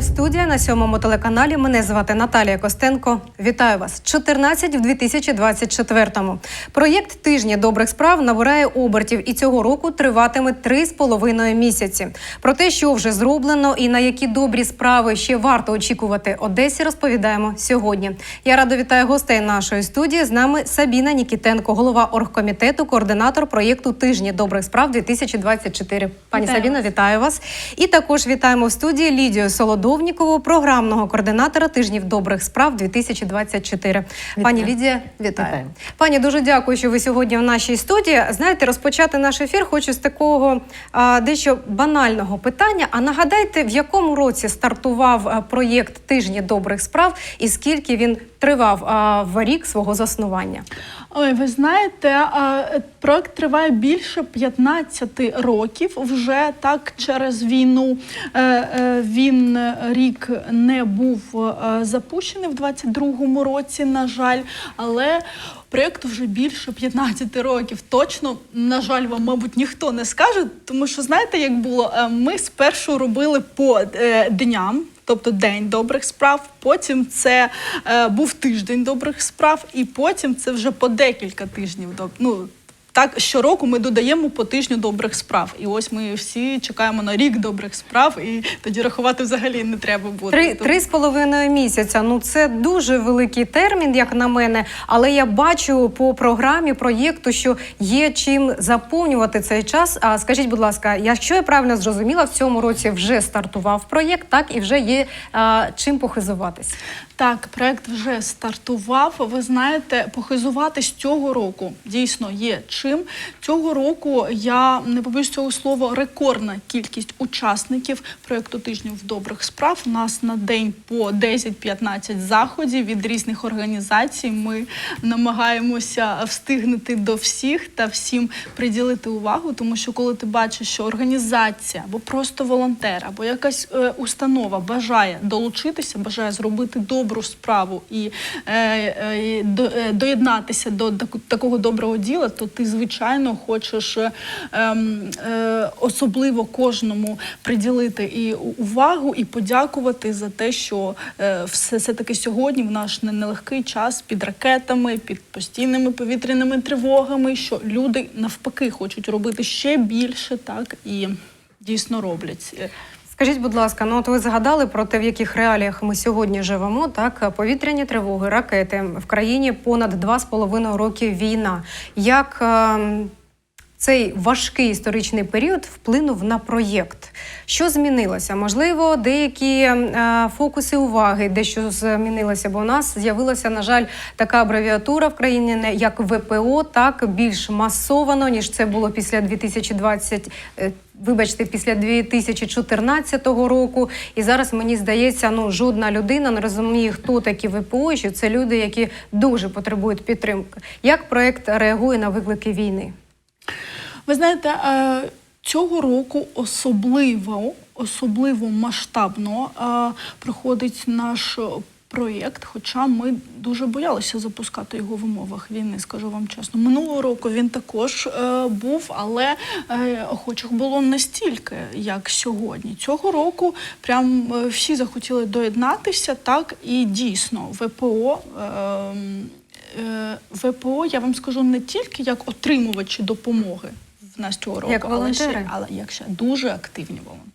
es студія на сьомому телеканалі. Мене звати Наталія Костенко. Вітаю вас. 14 в 2024-му. Проєкт тижні добрих справ набирає обертів і цього року триватиме три з половиною місяці. Про те, що вже зроблено і на які добрі справи ще варто очікувати Одесі, розповідаємо сьогодні. Я радо вітаю гостей нашої студії. З нами Сабіна Нікітенко, голова оргкомітету, координатор проєкту Тижні добрих справ 2024. Пані Вітаю Сабіно, вітаю вас. І також вітаємо в студії Лідію Солодовнікову, програмного координатора тижнів добрих справ 2024. Пані Лідія, вітаю. Вітаю. Пані, дуже дякую, що ви сьогодні в нашій студії. Знаєте, розпочати наш ефір хочу з такого а, дещо банального питання. А нагадайте, в якому році стартував проєкт Тижні добрих справ і скільки він тривав а, в рік свого заснування? Ой, ви знаєте, е, проект триває більше 15 років. Вже так через війну е, е, він рік не був запущений в 22-му році, на жаль, але. Проєкту вже більше 15 років. Точно, на жаль, вам, мабуть, ніхто не скаже, тому що знаєте, як було? Ми спершу робили по дням, тобто день добрих справ. Потім це е, був тиждень добрих справ, і потім це вже по декілька тижнів. Ну, так, щороку ми додаємо по тижню добрих справ. І ось ми всі чекаємо на рік добрих справ, і тоді рахувати взагалі не треба буде. Три, три з половиною місяця. Ну це дуже великий термін, як на мене. Але я бачу по програмі проєкту, що є чим заповнювати цей час. А скажіть, будь ласка, якщо я правильно зрозуміла, в цьому році вже стартував проєкт, так і вже є а, чим похизуватись. Так, проект вже стартував. Ви знаєте, похизуватись цього року дійсно є чим. Цього року я не побоюсь цього слова, рекордна кількість учасників проекту тижнів добрих справ. У нас на день по 10-15 заходів від різних організацій. Ми намагаємося встигнути до всіх та всім приділити увагу, тому що коли ти бачиш, що організація або просто волонтер, або якась е, установа бажає долучитися, бажає зробити добру справу і е, е, е, доєднатися до такого доброго діла, то ти звичайно хочеш е, е, особливо кожному приділити і увагу, і подякувати за те, що е, все, все таки сьогодні в наш не- нелегкий час під ракетами, під постійними повітряними тривогами, що люди навпаки хочуть робити ще більше, так і дійсно роблять. Скажіть, будь ласка, ну от ви згадали про те, в яких реаліях ми сьогодні живемо. Так, повітряні тривоги, ракети в країні понад два з половиною роки війна. Як ем, цей важкий історичний період вплинув на проєкт? Що змінилося? Можливо, деякі е, фокуси уваги дещо змінилося, бо у нас з'явилася, на жаль, така абревіатура в країні не як ВПО, так більш масовано, ніж це було після 2020, е, вибачте, після 2014 року. І зараз мені здається, ну жодна людина не розуміє, хто такі ВПО, що це люди, які дуже потребують підтримки. Як проект реагує на виклики війни? Ви знаєте, е, цього року особливо, особливо масштабно е, проходить наш проєкт, хоча ми дуже боялися запускати його в умовах війни, скажу вам чесно. Минулого року він також е, був, але охочих було не стільки, як сьогодні. Цього року прям всі захотіли доєднатися, так і дійсно ВПО. Е, Е, ВПО, я вам скажу не тільки як отримувачі допомоги в нас цього року, Як але ще, але як ще дуже активні волонтери,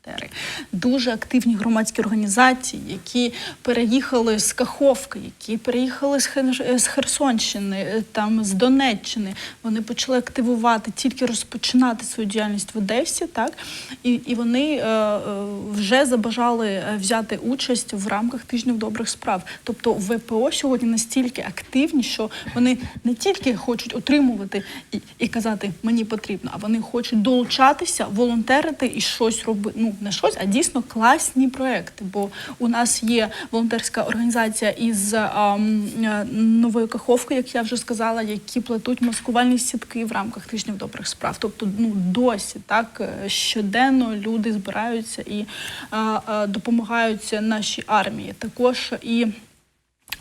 дуже активні громадські організації, які переїхали з Каховки, які переїхали з, Хер- Херсонщини, е, там з Донеччини. Вони почали активувати, тільки розпочинати свою діяльність в Одесі, так і, і вони е, е, вже забажали е, взяти участь в рамках тижнів добрих справ. Тобто ВПО сьогодні настільки активні, що вони не тільки хочуть отримувати і, і казати мені потрібно, а вони хочуть долучатися, волонтерити і щось робити. Ну не щось, а дійсно класні проекти. Бо у нас є волонтерська організація із ам, е, нової каховки, як я вже сказала, які плетуть маскувальні сітки в рамках тижнів добрих справ. Тобто, ну досі так е, щоденно люди збираються і а, а, допомагають нашій армії. Також і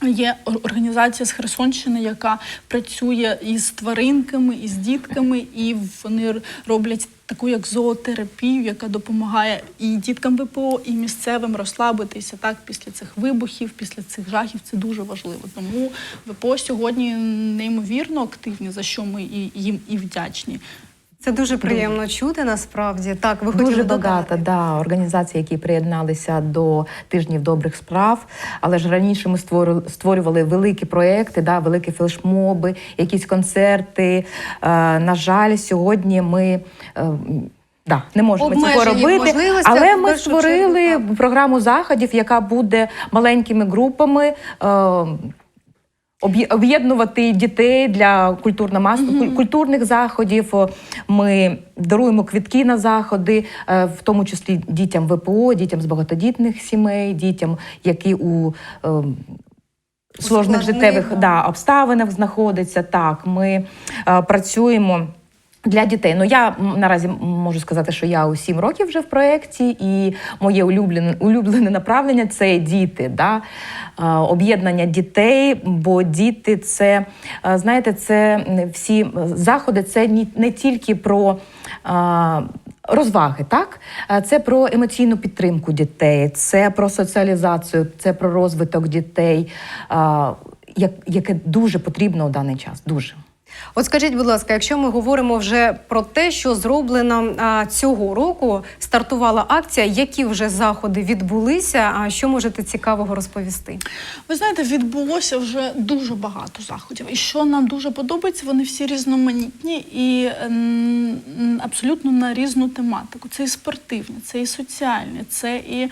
Є організація з Херсонщини, яка працює із тваринками, із дітками, і вони роблять таку як зоотерапію, яка допомагає і діткам ВПО, і місцевим розслабитися так після цих вибухів, після цих жахів. Це дуже важливо. Тому ВПО сьогодні неймовірно активні, за що ми і їм і вдячні. Це дуже приємно чути насправді. Так, ви Дуже додати. багато да, організацій, які приєдналися до тижнів добрих справ. Але ж раніше ми створювали, великі проекти, да, великі флешмоби, якісь концерти. Е, на жаль, сьогодні ми. Е, Да, не можемо цього Обмежені в робити, але ми створили чергу, програму заходів, яка буде маленькими групами е, об'єднувати дітей для культурно-мас- культурних заходів. Ми даруємо квітки на заходи, е, в тому числі дітям ВПО, дітям з багатодітних сімей, дітям, які у е, сложних життєвих да. да, обставинах знаходяться. Так, ми е, працюємо. Для дітей, ну я наразі можу сказати, що я у сім років вже в проєкті, і моє улюблене улюблене направлення це діти, да? об'єднання дітей, бо діти це знаєте, це всі заходи, це не тільки про. Розваги, так це про емоційну підтримку дітей, це про соціалізацію, це про розвиток дітей, яке дуже потрібно у даний час. Дуже. От скажіть, будь ласка, якщо ми говоримо вже про те, що зроблено а, цього року, стартувала акція, які вже заходи відбулися? А що можете цікавого розповісти? Ви знаєте, відбулося вже дуже багато заходів. І що нам дуже подобається, вони всі різноманітні і ем, м, абсолютно на різну тематику. Це і спортивні, це і соціальні, це і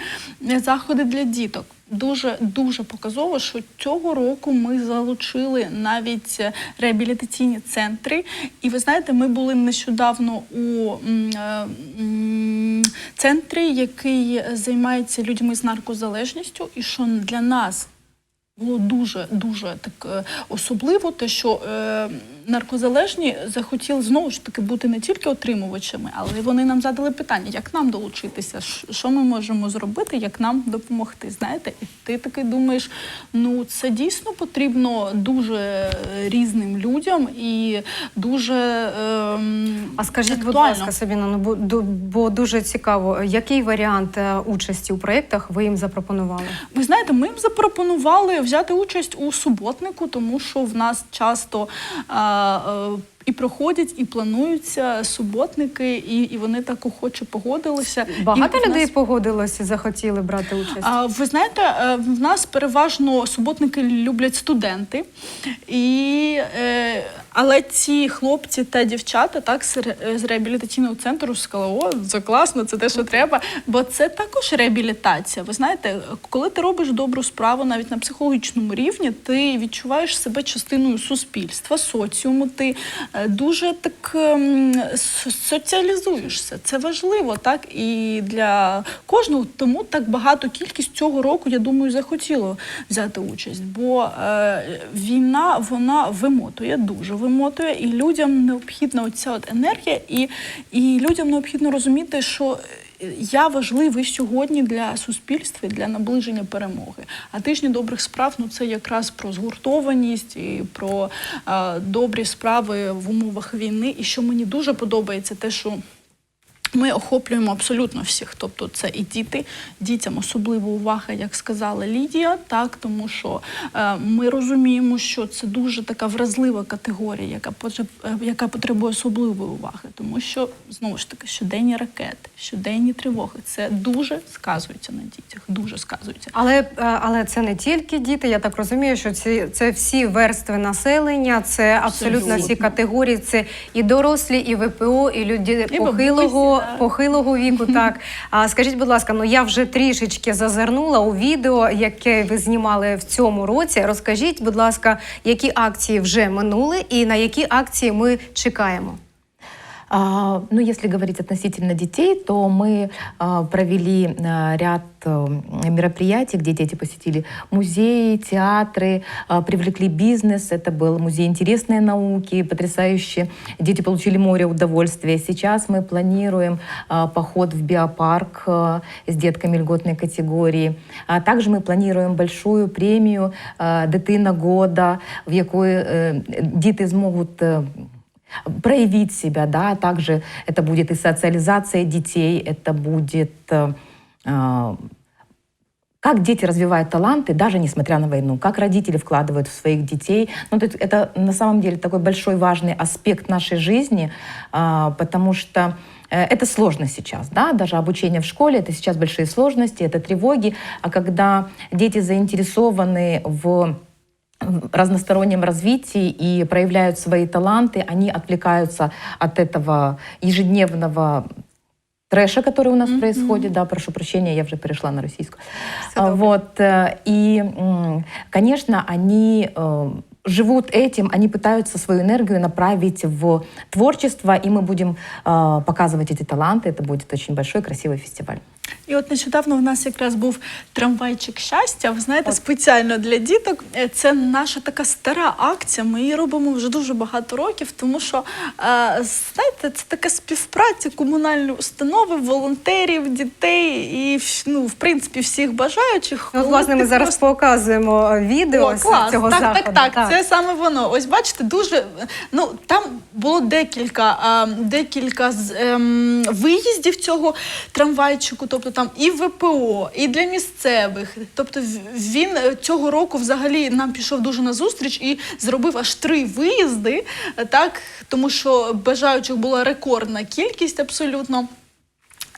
е, заходи для діток. Дуже дуже показово, що цього року ми залучили навіть е, реабілітаційні центри. І ви знаєте, ми були нещодавно у е, центрі, який займається людьми з наркозалежністю, і що для нас було дуже дуже так е, особливо, те, що е, наркозалежні захотіли знову ж таки бути не тільки отримувачами, але вони нам задали питання, як нам долучитися, що ми можемо зробити, як нам допомогти. Знаєте, і ти такий думаєш, ну це дійсно потрібно дуже е, різним людям і дуже е, А скажіть, будь ласка, Сабіна, ну бо, бо дуже цікаво, який варіант е, участі у проєктах ви їм запропонували? Ви знаєте, ми їм запропонували взяти участь у суботнику, тому що в нас часто е, uh, і проходять, і плануються суботники, і, і вони так охоче погодилися. Багато І людей нас- погодилося, захотіли брати участь. а, ви знаєте, е, в нас переважно суботники люблять студенти, і, е, але ці хлопці та дівчата так з реабілітаційного центру сказали, о, це класно, це те, що треба. Бо це також реабілітація. Ви знаєте, коли ти робиш добру справу навіть на психологічному рівні, ти відчуваєш себе частиною суспільства, соціуму. Ти дуже так ем, соціалізуєшся. Це важливо, так і для кожного. Тому так багато кількість цього року, я думаю, захотіло взяти участь. Бо е, війна вона вимотує, дуже вимотує, і людям необхідна оця от енергія, і, і людям необхідно розуміти, що. Я важливий сьогодні для суспільства, і для наближення перемоги. А тижні добрих справ ну це якраз про згуртованість і про добрі справи в умовах війни. І що мені дуже подобається, те, що ми охоплюємо абсолютно всіх. Тобто це і діти, дітям особлива увага, як сказала Лідія, так тому що е, ми розуміємо, що це дуже така вразлива категорія, яка е, яка потребує особливої уваги, тому що знову ж таки щоденні ракети, щоденні тривоги, це дуже сказується на дітях, дуже сказується. Але, е, але це не тільки діти. Я так розумію, що ці це всі верстви населення, це абсолютно, Абсолютно. всі категорії. Це і дорослі, і ВПО, і люди І похилого. Похилого віку. Так а скажіть, будь ласка, ну я вже трішечки зазирнула у відео, яке ви знімали в цьому році. Розкажіть, будь ласка, які акції вже минули, і на які акції ми чекаємо? А, Ну, если говорить относительно детей, то мы а, провели а, ряд э, мероприятий, где дети посетили музеи, театры, привлекли бизнес. Это был музей интересной науки, потрясающе. Дети получили море удовольствия. Сейчас мы планируем поход в биопарк а, с детками льготной категории. Также мы планируем большую премию а, «Дитина года», в якої зможуть е, проявить себя, да, также это будет и социализация детей, это будет э, э, как дети развивают таланты, даже несмотря на войну, как родители вкладывают в своих детей. Ну, то есть это на самом деле такой большой важный аспект нашей жизни, а, потому что э, это сложно сейчас, да, даже обучение в школе, это сейчас большие сложности, это тревоги, а когда дети заинтересованы в разностороннем развитии и проявляют свои таланты, они отвлекаются от этого ежедневного трэша, который у нас происходит, да, прошу прощения, я уже перешла на российскую. Всё А. Вот, э, и, конечно, они э, живут этим, они пытаются свою энергию направить в творчество, и мы будем э, показывать эти таланты. Это будет очень большой, красивый фестиваль. І от нещодавно в нас якраз був трамвайчик щастя. Ви знаєте, спеціально для діток. Е, Це наша така стара акція. Ми її робимо вже дуже багато років, тому що е, знаєте, це така співпраця комунальної установи, волонтерів, дітей і ну, в принципі всіх бажаючих. Ну, власне, ми зараз просто- показуємо відео О, з клас. цього так, заходу. Так, так, це саме воно. Ось бачите, дуже ну там було декілька, а, декілька з, ем, виїздів цього трамвайчику, тобто там і ВПО, і для місцевих. Тобто він е, цього року взагалі нам пішов дуже на зустріч і зробив аж три виїзди, е, так тому що бажаючих була рекордна кількість абсолютно.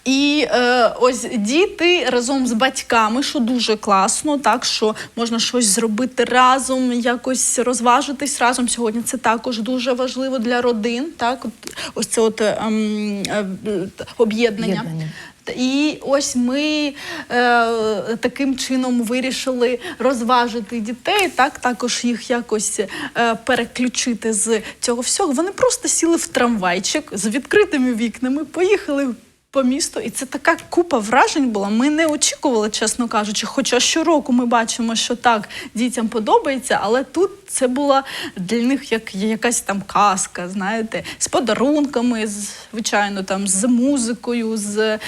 І е, ось діти разом з батьками, що дуже класно, так що можна щось зробити разом, якось розважитись разом. Сьогодні це також дуже важливо для родин. Так, от, ось це от ем, е, т- об'єднання. І ось ми е, таким чином вирішили розважити дітей, так також їх якось е, переключити з цього всього. Вони просто сіли в трамвайчик з відкритими вікнами, поїхали по місту, і це така купа вражень була. Ми не очікували, чесно кажучи. Хоча щороку ми бачимо, що так дітям подобається, але тут це була для них як якась там казка, знаєте, з подарунками, звичайно, там з музикою, з е,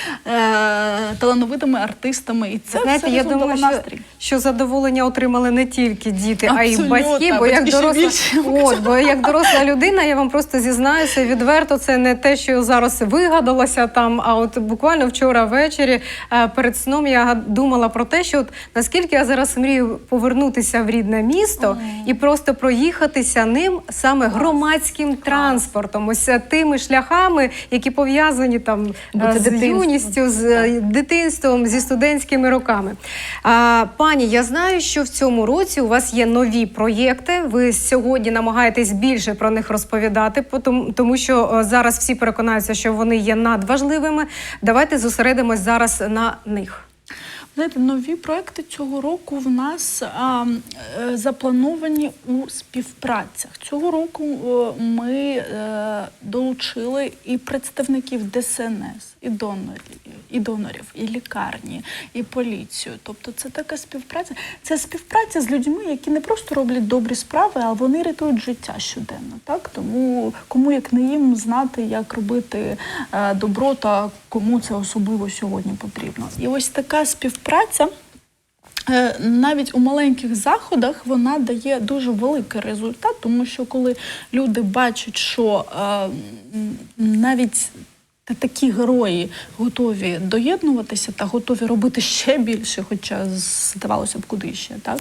талановитими артистами. І це Знаєте, все я думаю, що, настрій. що задоволення отримали не тільки діти, а й Абсолютно, батьки. Бо як доросла, більше. от, бо як доросла людина, я вам просто зізнаюся відверто. Це не те, що зараз вигадалося там. А от буквально вчора ввечері е, перед сном я думала про те, що от наскільки я зараз мрію повернутися в рідне місто і просто проїхатися ним саме громадським транспортом, ось е, тими шляхами, які пов'язані там е, з дитинство. юністю, з дитинством, зі студентськими роками. А, пані, я знаю, що в цьому році у вас є нові проєкти. Ви сьогодні намагаєтесь більше про них розповідати, тому що зараз всі переконаються, що вони є надважливими. Давайте зосередимось зараз на них. Знаєте, нові проекти цього року в нас а, е, заплановані у співпрацях. Цього року е, ми а, долучили і представників ДСНС, і донорів, і донорів, і лікарні, і поліцію. Тобто, це така співпраця. Це співпраця з людьми, які не просто роблять добрі справи, а вони рятують життя щоденно. Так тому кому як не їм знати, як робити е, добро та кому це особливо сьогодні потрібно. І ось така співпраця. Е, Навіть у маленьких заходах вона дає дуже великий результат, тому що коли люди бачать, що е, навіть такі герої готові доєднуватися та готові робити ще більше, хоча здавалося б, куди ще, так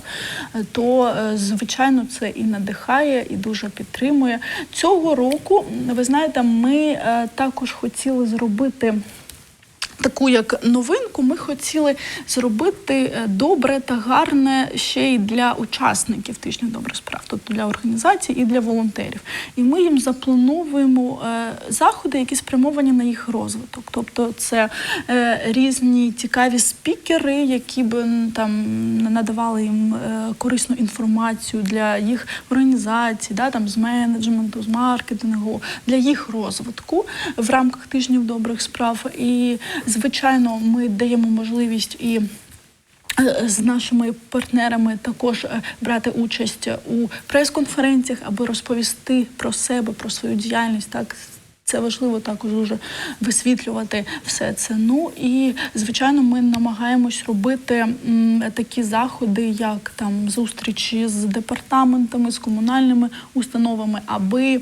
е, то е, звичайно це і надихає, і дуже підтримує. Цього року, ви знаєте, ми е, також хотіли зробити таку як новинку. ми хотіли зробити е, добре та гарне ще й для учасників тижня добрих справ, тобто для організацій і для волонтерів. І ми їм заплановуємо е, заходи, які спрямовані на їх розвиток. Тобто, це е, різні цікаві спікери, які б там надавали їм корисну інформацію для їх організацій, да, там з менеджменту, з маркетингу, для їх розвитку в рамках тижнів добрих справ. І звичайно, ми даємо можливість і. е, З нашими партнерами також е, брати участь у прес-конференціях, аби розповісти про себе, про свою діяльність. Так це важливо також дуже висвітлювати все це. Ну і звичайно, ми намагаємось робити м, такі заходи, як там зустрічі з департаментами, з комунальними установами, аби е,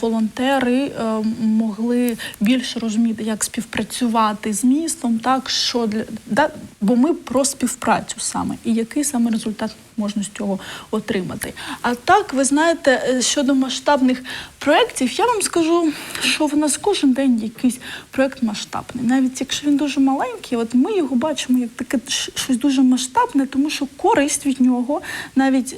волонтери е, могли більше розуміти, як співпрацювати з містом, так що для да, бо ми про співпрацю саме і який саме результат можна з цього отримати. А так, ви знаєте, е, щодо масштабних проєктів, я вам скажу, що в нас кожен день якийсь проєкт масштабний. Навіть якщо він дуже маленький, от ми його бачимо як таке щось дуже масштабне, тому що користь від нього, навіть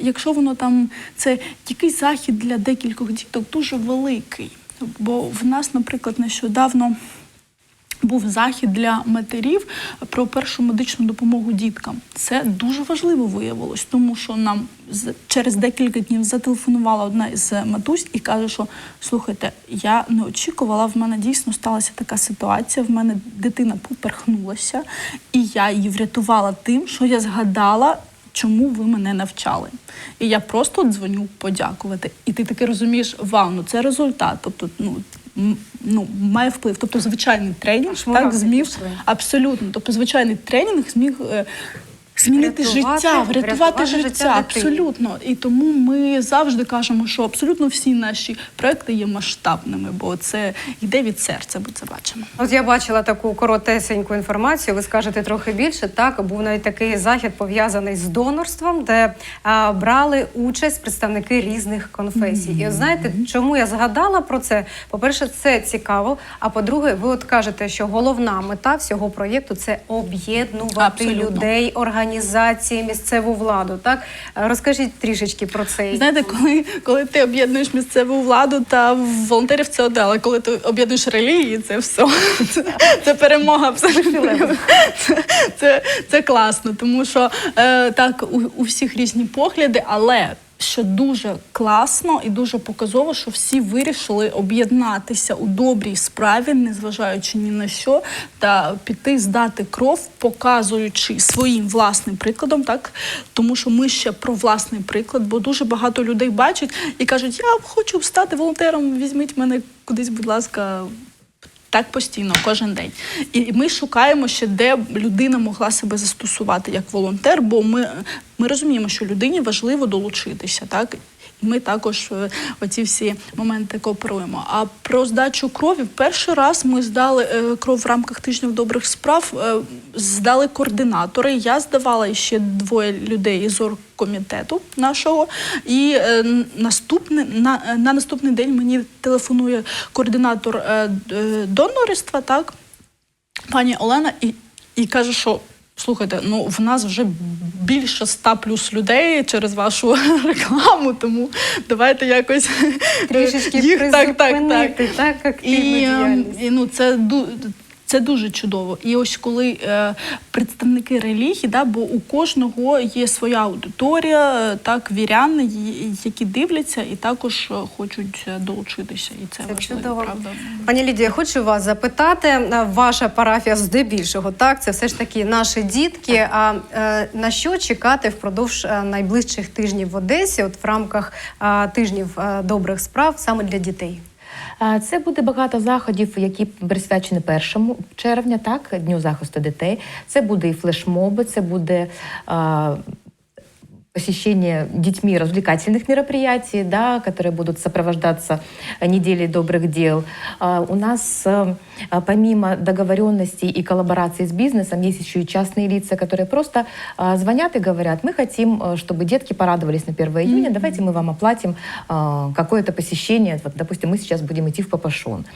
якщо воно там це якийсь захід для декількох діток, дуже великий. Бо в нас, наприклад, нещодавно. Був захід для матерів про першу медичну допомогу діткам. Це дуже важливо виявилось, тому що нам через декілька днів зателефонувала одна із матусь і каже, що слухайте, я не очікувала, в мене дійсно сталася така ситуація. В мене дитина поперхнулася, і я її врятувала тим, що я згадала. Чому ви мене навчали? І я просто дзвоню подякувати. І ти таки розумієш, вау, ну це результат. Тобто, ну, ну має вплив. Тобто, звичайний тренінг так зміг пішли. абсолютно. Тобто, звичайний тренінг зміг. Змінити Врятувати- життя, врятувати, життя, життя абсолютно. І тому ми завжди кажемо, що абсолютно всі наші проекти є масштабними, бо це йде від серця, ми це бачимо. От я бачила таку коротесеньку інформацію. Ви скажете трохи більше. Так був навіть такий захід пов'язаний з донорством, де а, брали участь представники різних конфесій. І от знаєте, чому я згадала про це? По-перше, це цікаво. А по-друге, ви от кажете, що головна мета всього проєкту це об'єднувати людей, організації, місцеву владу. Так розкажіть трішечки про це. Знаєте, коли, коли ти об'єднуєш місцеву владу та волонтерів, це одне, але коли ти об'єднуєш релігії, це все. Це, це перемога абсолютно. Це, це, це класно, тому що е, так, у, у всіх різні погляди, але. Що дуже класно і дуже показово, що всі вирішили об'єднатися у добрій справі, незважаючи ні на що, та піти здати кров, показуючи своїм власним прикладом, так тому що ми ще про власний приклад, бо дуже багато людей бачать і кажуть, я хочу стати волонтером, візьміть мене кудись, будь ласка. Так постійно, кожен день. І ми шукаємо ще, де людина могла себе застосувати як волонтер, бо ми, ми розуміємо, що людині важливо долучитися, так? Ми також е, оці всі моменти кооперуємо. А про здачу крові перший раз ми здали е, кров в рамках тижнів добрих справ, е, здали координатори. Я здавала ще двоє людей із оргкомітету нашого. І наступне, на, на наступний день мені телефонує координатор донорства, так, пані Олена, і, і каже, що. Слухайте, ну в нас вже більше ста плюс людей через вашу рекламу, тому давайте якось Трішечки їх так, так, так. так, активну І, е, діяльність. і ну, це ду- це дуже чудово. І ось коли е, представники релігії, да, бо у кожного є своя аудиторія, так, віряни, які дивляться і також е, хочуть е, долучитися. І це, Це важливо, чудово. правда. Пані Лідія, хочу вас запитати. е, Ваша парафія здебільшого, так, це все ж таки наші дітки. А е, на що чекати впродовж найближчих тижнів в Одесі, от в рамках е, тижнів е, добрих справ саме для дітей? Це буде багато заходів, які присвячені 1 червня, так, Дню захисту дітей. Це буде і флешмоби, це буде. Посещение детьми развлекательных мероприятий, да, которые будут сопровождаться э, неделей добрых дел. А, У нас э, а, помимо договоренностей и коллаборации с бизнесом есть еще и частные лица, которые просто а, звонят и говорят, мы хотим, э, чтобы детки порадовались на 1 июня, давайте мы вам оплатим какое-то посещение. Вот, допустим, мы сейчас будем идти в Папашон.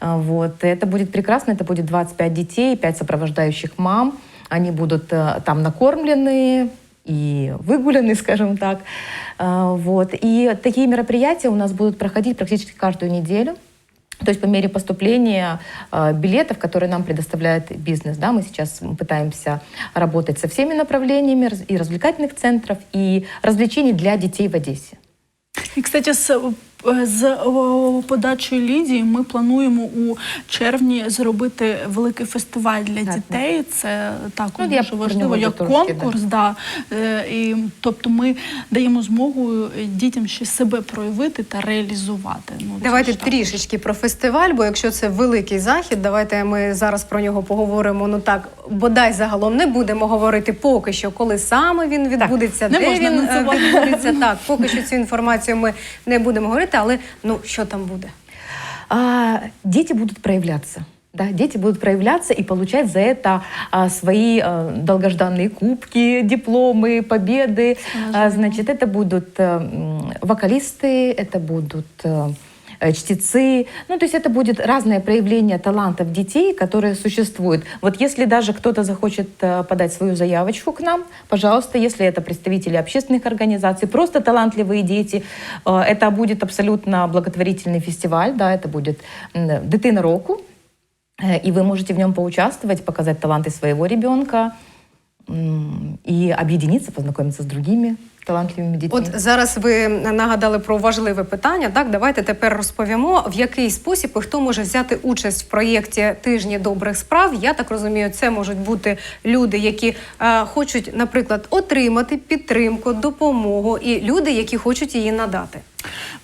Вот. Это будет прекрасно, это будет 25 детей, 5 сопровождающих мам. Они будут там накормлены и выгулены, скажем так. А, Вот. И такие мероприятия у нас будут проходить практически каждую неделю. То есть по мере поступления э, билетов, которые нам предоставляет бизнес, да, мы сейчас пытаемся работать со всеми направлениями раз- и развлекательных центров, и развлечений для детей в Одессе. І, кстати, з, е, з подачою Лідії ми плануємо у червні зробити великий фестиваль для Так, дітей. Це також Ну, дуже важливо, як трошки, конкурс. Да. Е, І, тобто ми даємо змогу дітям ще себе проявити та реалізувати. Ну, Давайте трішечки про фестиваль, бо якщо це великий захід, давайте ми зараз про нього поговоримо. Ну так, бодай загалом не будемо говорити поки що, коли саме він відбудеться, Не де можна він е, відбудеться. Так, поки що цю інформацію ми не будемо говорити, але ну що там буде? А, дети будут проявляться. Да, дети будут проявляться и получать за это а, свои а, долгожданные кубки, дипломы, победы. А, значит, это будут а, м, вокалисты, это будут а, э, чтецы. Ну, то есть это будет разное проявление талантов детей, которые существуют. Вот если даже кто-то захочет э, подать свою заявочку к нам, пожалуйста, если это представители общественных организаций, просто талантливые дети, э, это будет абсолютно благотворительный фестиваль, да, это будет «Дитина року», Э, и вы можете в нем поучаствовать, показать таланты своего ребенка и объединиться, познакомиться с другими талантливыми дітьми. От зараз ви нагадали про важливе питання. Так, давайте тепер розповімо, в який спосіб і хто може взяти участь в проєкті тижні добрих справ. Я так розумію, це можуть бути люди, які е, хочуть, наприклад, отримати підтримку, допомогу, і люди, які хочуть її надати.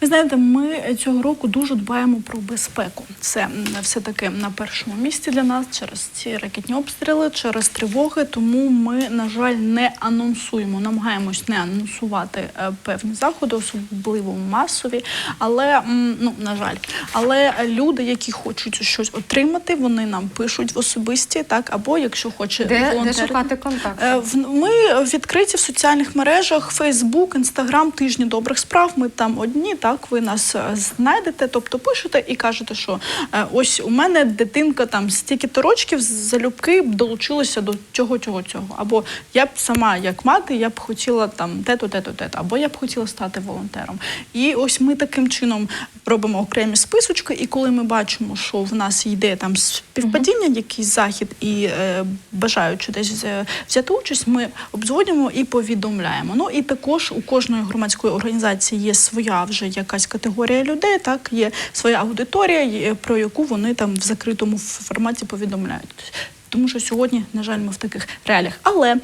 Ви знаєте, ми цього року дуже дбаємо про безпеку. Це все-таки на першому місці для нас через ці ракетні обстріли, через тривоги. Тому ми, на жаль, не анонсуємо, намагаємось не анонсувати е, певні заходи, особливо масові. Але ну на жаль, але люди, які хочуть щось отримати, вони нам пишуть в особисті, так або якщо хоче Де, де шукати контакт? Е, в- Ми відкриті в соціальних мережах Facebook, Instagram, тижні добрих справ. Ми там одні. Так ви нас е, знайдете, тобто пишете і кажете, що е, ось у мене дитинка там стільки-то рочків залюбки б долучилася до цього, цього, цього. Або я б сама, як мати, я б хотіла там те-то, те-то, те-то, або я б хотіла стати волонтером. І ось ми таким чином робимо окремі списочки, і коли ми бачимо, що в нас йде там співпадіння, якийсь захід і е, бажаючи десь е, взяти участь, ми обзвонюємо і повідомляємо. Ну і також у кожної громадської організації є своя вже якась категорія людей, так є своя аудиторія, про яку вони там в закритому форматі повідомляють. Тому що сьогодні, на жаль, ми в таких реаліях. Але е,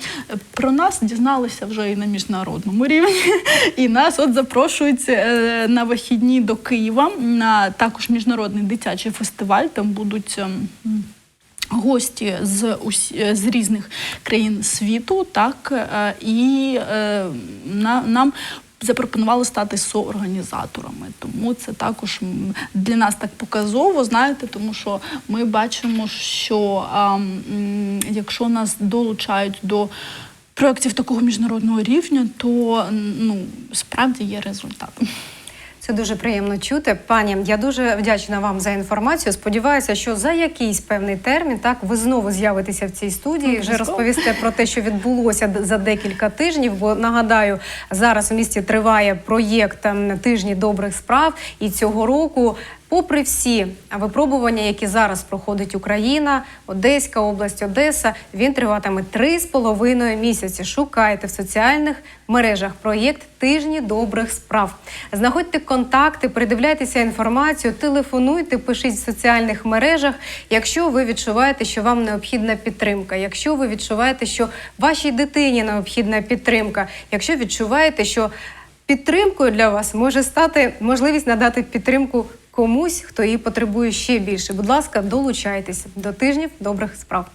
про нас дізналися вже і на міжнародному рівні. І нас от запрошують е, на вихідні до Києва на також міжнародний дитячий фестиваль. Там будуть. ем, Гості з усі з різних країн світу, так е, і е, на, нам запропонували стати соорганізаторами. Тому це також для нас так показово, знаєте, тому що ми бачимо, що а, якщо нас долучають до проєктів такого міжнародного рівня, то ну справді є результат. Це дуже приємно чути. Пані, я дуже вдячна вам за інформацію. Сподіваюся, що за якийсь певний термін так ви знову з'явитеся в цій студії. Вже розповісте про те, що відбулося за декілька тижнів. Бо нагадаю, зараз у місті триває проєкт ем, тижні добрих справ, і цього року. Попри всі випробування, які зараз проходить Україна, Одеська область, Одеса, він триватиме три з половиною місяці. Шукайте в соціальних мережах проєкт Тижні добрих справ. Знаходьте контакти, передивляйтеся інформацію, телефонуйте, пишіть в соціальних мережах, якщо ви відчуваєте, що вам необхідна підтримка, якщо ви відчуваєте, що вашій дитині необхідна підтримка, якщо відчуваєте, що Підтримкою для вас може стати можливість надати підтримку комусь, хто її потребує ще більше. Будь ласка, долучайтеся до тижнів добрих справ.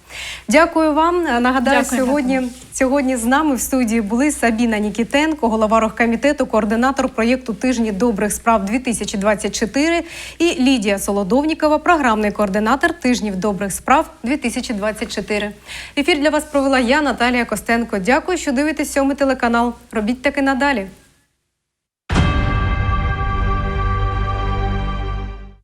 Дякую вам. Нагадаю, Дякую, сьогодні, сьогодні з нами в студії були Сабіна Нікітенко, голова оргкомітету, координатор проєкту Тижні добрих справ 2024 і Лідія Солодовнікова, програмний координатор тижнів добрих справ 2024. Ефір для вас провела я, Наталія Костенко. Дякую, що дивитесь сьомий телеканал. Робіть таки надалі.